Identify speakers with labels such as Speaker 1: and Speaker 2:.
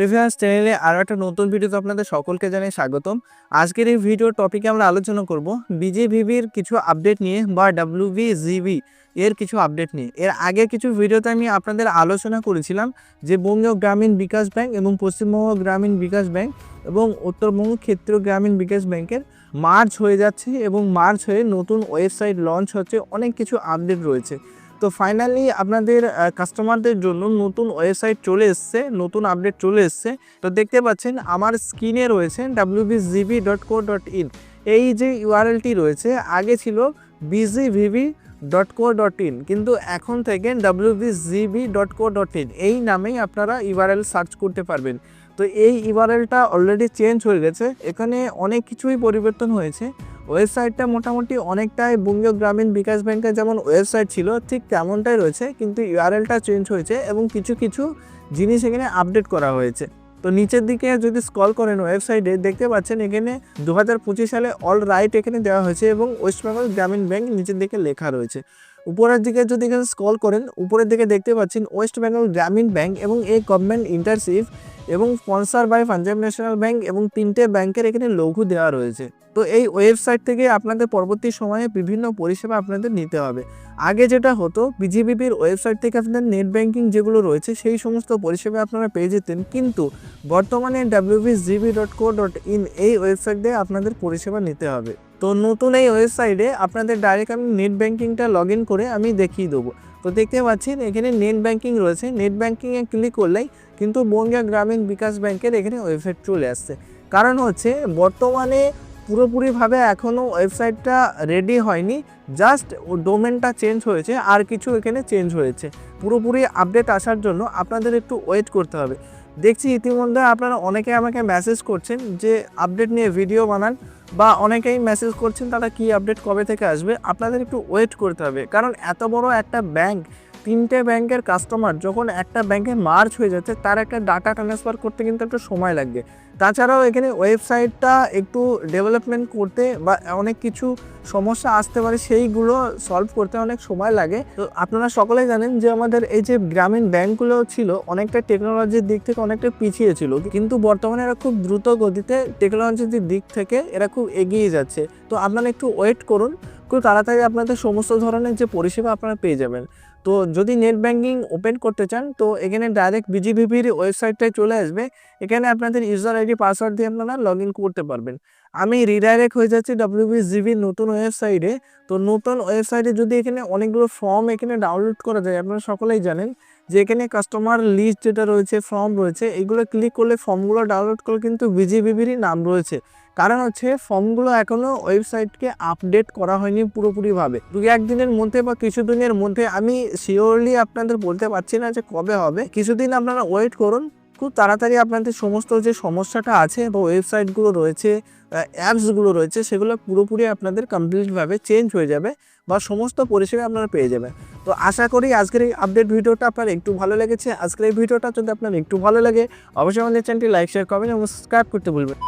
Speaker 1: Reviewers চ্যানেলে আরও একটা নতুন ভিডিওতে আপনাদের সকলকে জানাই স্বাগতম। আজকের এই ভিডিও টপিকে আমরা আলোচনা করব বিজেভিবির কিছু আপডেট নিয়ে বা ডাব্লিউবিজিবি এর কিছু আপডেট নিয়ে। এর আগে কিছু ভিডিওতে আমি আপনাদের আলোচনা করেছিলাম যে বঙ্গ গ্রামীণ বিকাশ ব্যাংক এবং পশ্চিমবঙ্গ গ্রামীণ বিকাশ ব্যাংক এবং উত্তরবঙ্গ ক্ষেত্রীয় গ্রামীণ বিকাশ ব্যাংকের মার্চ হয়ে যাচ্ছে এবং মার্চ হয়ে নতুন ওয়েবসাইট লঞ্চ হচ্ছে, অনেক কিছু আপডেট রয়েছে। তো ফাইনালি আপনাদের কাস্টমারদের জন্য নতুন ওয়েবসাইট চলে এসছে, নতুন আপডেট চলে এসছে। তো দেখতে পাচ্ছেন, আমার স্ক্রিনে রয়েছে WBGB dot co dot in এই যে ইউআরএলটি রয়েছে, আগে ছিল BGVB dot co dot in কিন্তু এখন থেকে WBGB dot co dot in এই নামেই আপনারা ইউআরএল সার্চ করতে পারবেন। তো এই ইউআরএলটা অলরেডি চেঞ্জ হয়ে গেছে, এখানে অনেক কিছুই পরিবর্তন হয়েছে। ওয়েবসাইটটা মোটামুটি অনেকটাই বঙ্গীয় গ্রামীণ বিকাশ ব্যাংকের যেমন ওয়েবসাইট ছিল, ঠিক তেমনটাই রয়েছে, কিন্তু ইউআরএলটা চেঞ্জ হয়েছে এবং কিছু কিছু জিনিস এখানে আপডেট করা হয়েছে। তো নিচের দিকে যদি স্কল করেন ওয়েবসাইটে, দেখতে পাচ্ছেন এখানে দু সালে অল রাইট এখানে দেওয়া হয়েছে এবং ওয়েস্ট বেঙ্গল গ্রামীণ ব্যাংক নিচের দিকে লেখা রয়েছে। উপরের দিকে যদি এখানে স্কল করেন, উপরের দিকে দেখতে পাচ্ছেন ওয়েস্ট বেঙ্গল গ্রামীণ ব্যাংক এবং এই গভর্নমেন্ট ইন্টারশিপ এবং sponsor by Punjab national bank এবং তিনটে ব্যাংকের এখানে লঘু দেওয়া রয়েছে। তো এই ওয়েবসাইট থেকে আপনাদের পরবর্তী সময়ে বিভিন্ন পরিষেবা আপনাদের নিতে হবে। আগে যেটা হতো, বিজিবিপির ওয়েবসাইট থেকে আপনাদের নেট ব্যাংকিং যেগুলো রয়েছে, সেই সমস্ত পরিষেবা আপনারা পেয়ে যেতেন। কিন্তু বর্তমানে WBGB dot co dot in এই ওয়েবসাইট দিয়ে আপনাদের পরিষেবা নিতে হবে। তো নতুন এই ওয়েবসাইটে আপনাদের ডাইরেক্ট আমি নেট ব্যাংকিংটা লগ করে আমি দেখিয়ে দেবো। তো দেখতে পাচ্ছেন, এখানে নেট ব্যাঙ্কিং রয়েছে। নেট ব্যাঙ্কিংয়ে ক্লিক করলেই কিন্তু বঙ্গীয় গ্রামীণ বিকাশ ব্যাংকের এখানে ওয়েবসাইট চলে আসছে। কারণ হচ্ছে, বর্তমানে পুরোপুরিভাবে এখনও ওয়েবসাইটটা রেডি হয়নি। জাস্ট ডোমেনটা চেঞ্জ হয়েছে, আর কিছু এখানে চেঞ্জ হয়েছে। পুরোপুরি আপডেট আসার জন্য আপনাদের একটু ওয়েট করতে হবে। দেখছি ইতিমধ্যে আপনারা অনেকে আমাকে মেসেজ করছেন যে আপডেট নিয়ে ভিডিও বানান। বা অনেকেই মেসেজ করছেন, তারা কি আপডেট কবে থেকে আসবে? আপনাদের একটু ওয়েট করতে হবে। কারণ এত বড় একটা ব্যাংক তিনটে ব্যাংকের কাস্টমার যখন একটা ব্যাংকে মার্চ হয়ে যাচ্ছে, তার একটা ডাটা ট্রান্সফার করতে কিন্তু একটু সময় লাগবে। তাছাড়াও এখানে ওয়েবসাইটটা একটু ডেভেলপমেন্ট করতে বা অনেক কিছু সমস্যা আসতে পারে, সেইগুলো সলভ করতে অনেক সময় লাগে। তো আপনারা সকলেই জানেন যে আমাদের এই যে গ্রামীণ ব্যাংকগুলো ছিল, অনেকটা টেকনোলজির দিক থেকে অনেকটা পিছিয়ে ছিল। কিন্তু বর্তমানে এরা খুব দ্রুত গতিতে টেকনোলজির দিক থেকে এরা খুব এগিয়ে যাচ্ছে। তো আপনারা একটু ওয়েট করুন, খুব তাড়াতাড়ি আপনাদের সমস্ত ধরনের যে পরিষেবা আপনারা পেয়ে যাবেন। তো যদি নেট ব্যাঙ্কিং ওপেন করতে চান, তো এখানে ডাইরেক্ট বিজিবিপির ওয়েবসাইটটায় চলে আসবে। এখানে আপনাদের ইউজার আইডি পাসওয়ার্ড দিয়ে আপনারা লগ করতে পারবেন। আমি রিডাইরেক্ট হয়ে যাচ্ছি ডাব্লিউবিজিবির নতুন ওয়েবসাইটে তো নতুন ওয়েবসাইটে যদি এখানে অনেকগুলো ফর্ম এখানে ডাউনলোড করা যায়, আপনারা সকলেই জানেন। যে এখানে কাস্টমার লিস্ট যেটা রয়েছে ফর্ম রয়েছে, এগুলো ক্লিক করলে ফর্মগুলো ডাউনলোড করলে কিন্তু বিজিবিবিরই নাম রয়েছে। কারণ হচ্ছে ফর্মগুলো এখনও ওয়েবসাইটকে আপডেট করা হয়নি পুরোপুরিভাবে। দু একদিনের মধ্যে বা কিছু দিনের মধ্যে আমি শিওরলি আপনাদের বলতে পারছি না যে কবে হবে। কিছুদিন আপনারা ওয়েট করুন। খুব তাড়াতাড়ি আপনাদের সমস্ত যে সমস্যাটা আছে বা ওয়েবসাইটগুলো রয়েছে অ্যাপসগুলো রয়েছে, সেগুলো পুরোপুরি আপনাদের কমপ্লিটভাবে চেঞ্জ হয়ে যাবে বা সমস্ত পরিষেবা আপনারা পেয়ে যাবেন। তো আশা করি আজকের এই আপডেট ভিডিওটা আপনার একটু ভালো লেগেছে। আজকের এই ভিডিওটা যদি আপনার একটু ভালো লাগে, অবশ্যই আমাদের চ্যানেলটি লাইক, শেয়ার করবেন এবং সাবস্ক্রাইব করতে ভুলবেন